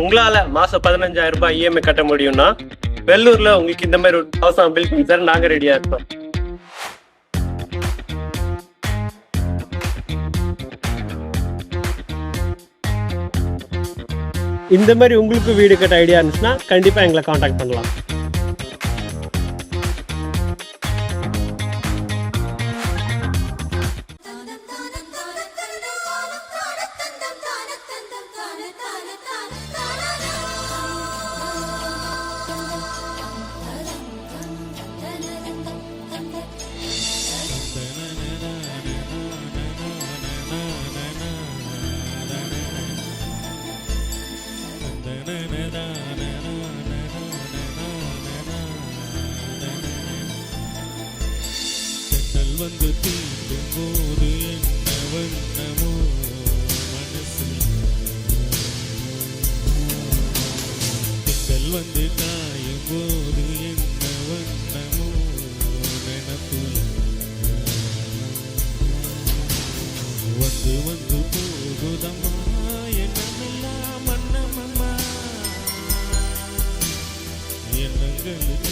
உங்களால மாசம் பதினஞ்சாயிரம் ரூபாய் இஎம்ஐ கட்ட முடியும்னா வெள்ளூர்ல உங்களுக்கு இந்த மாதிரி ஒரு ஹவுஸ் பில் பண்ணி தர நாங்க ரெடியா இருக்கோம் இந்த மாதிரி உங்களுக்கு வீடு கட்ட ஐடியா இருந்துச்சுன்னா கண்டிப்பா எங்களை காண்டாக்ட் பண்ணலாம். வந்து தீண்டும் போது என்ன வண்ணமோ மனசில். திங்கள் வந்து காயும் போது என்ன வண்ணமோ நினப்புல. வந்து வந்து போகுதம்மா எண்ணமெல்லாம் வண்ணமம்மா. எண்ணங்களுக்கு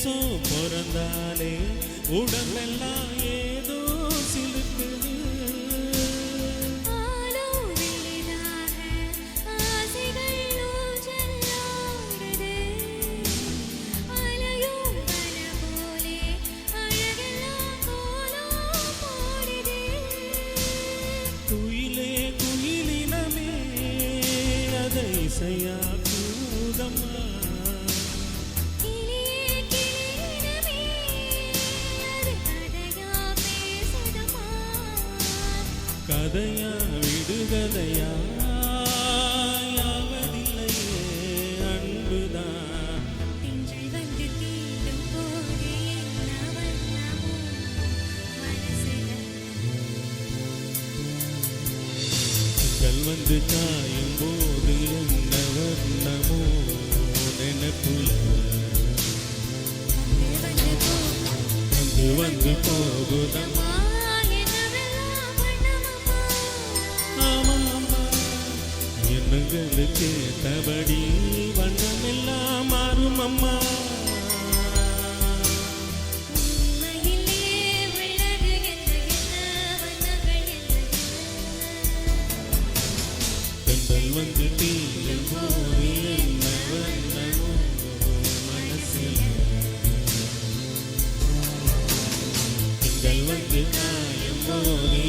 நேசம் பிறந்தாலே உடம்பெல்லாம் ஏதோ சிலுக்குது. குயிலே குயிலினமே அதை கூதம்மா கதையா விடுகதையா யாவதில்லையே அன்புதான். வந்து காயும் போது என்ன வண்ணமோ நினைப்புல. வந்து வந்து வந்து போகுதம்மா. எண்ணங்களுக்கு ஏத்தபடி வண்ணமெல்லாம் மாறும் அம்மா வந்து வண்ணமோ மனசில். திங்கள் வந்து காயும் போது